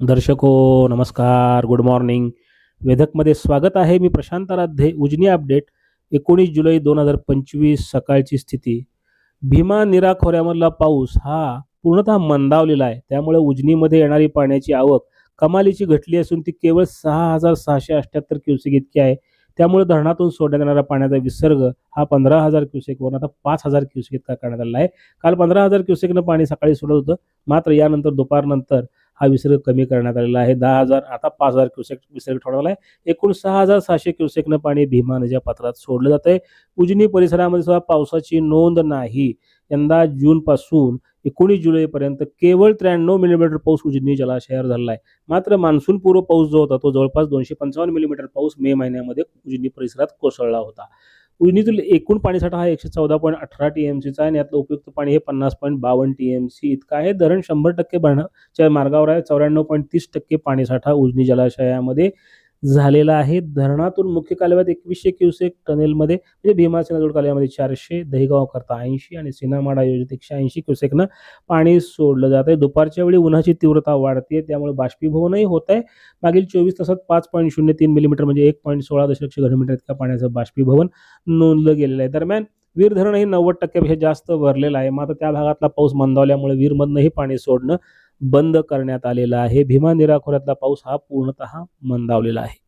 दर्शको नमस्कार good morning वेधकमध्ये स्वागत आहे मी प्रशांत आराध्ये उजनी अपडेट एकोणीस जुलै दोन हजार पंचवीस सकाळची स्थिती. भीमा निरा खोऱ्यामधला पाऊस हा पूर्णतः मंदावलेला आहे. त्यामुळे उजनीमध्ये येणारी पाण्याची आवक कमालीची घटली असून ती केवळ सहा हजार सहाशे अठ्ठ्याहत्तर क्युसेक इतकी आहे. त्यामुळे धरणातून सोडण्यात येणारा पाण्याचा विसर्ग हा पंधरा हजार क्युसेकवरून आता पाच हजार क्युसेक इतका करण्यात आला आहे. काल पंधरा हजार क्युसेकनं पाणी सकाळी सोडत होतं. मात्र यानंतर दुपारनंतर हा विसर्ग कमी करण्यात आलेला आहे. दहा हजार आता पाच हजार क्युसेक विसर्ग ठेवण्यात आला आहे एकूण सहा हजार सहाशे क्युसेकनं पाणी भीमा नदीच्या पात्रात सोडलं जात आहे उजनी परिसरामध्ये सुद्धा पावसाची नोंद नाही. यंदा जूनपासून एकोणीस जुलैपर्यंत केवळ त्र्याण्णव मिलीमीटर पाऊस उजनी जलाशयावर झालेला आहे. मात्र मान्सून पूर्व पाऊस जो होता तो जवळपास दोनशे पंचावन्न मिलीमीटर पाऊस मे महिन्यामध्ये उजनी परिसरात कोसळला होता. उजनीतील एकूण पाणीसाठा हा एकशे चौदा पॉईंट अठरा टी एम सीचा आहे आणि यातलं उपयुक्त पाणी हे पन्नास पॉईंट बावन्न टी एम सी इतकं आहे. धरण शंभर टक्के भरण्याच्या मार्गावर आहे. चौऱ्याण्णव पॉईंट तीस टक्के पाणीसाठा उजनी जलाशयामध्ये झालेला आहे. धरणातून मुख्य कालव्यात एकवीसशे क्युसेक टनेलमध्ये म्हणजे भीमा सिंधुदुर्ग कालव्यामध्ये चारशे दहिगाव करता ऐंशी आणि सिनामाडा योजनेत एकशे ऐंशी क्युसेकनं पाणी सोडलं जात आहे. दुपारच्या वेळी उन्हाची तीव्रता वाढते त्यामुळे बाष्पीभवनही होत आहे. मागील चोवीस तासात पाच पॉईंट शून्य तीन मिलीमीटर म्हणजे एक पॉईंट सोळा दशलक्ष घनमीटर इतका पाण्याचं बाष्पीभवन नोंदलं गेलेलं आहे. दरम्यान वीर धरण हे नव्वद टक्क्यापेक्षा जास्त भरलेलं आहे. मात्र त्या भागातला पाऊस मंदावल्यामुळे वीरमधनंही पाणी सोडणं बंद करण्यात आलेला आहे. भीमा निराखोऱ्यातला पाऊस हा पूर्णतः मंदावलेला आहे.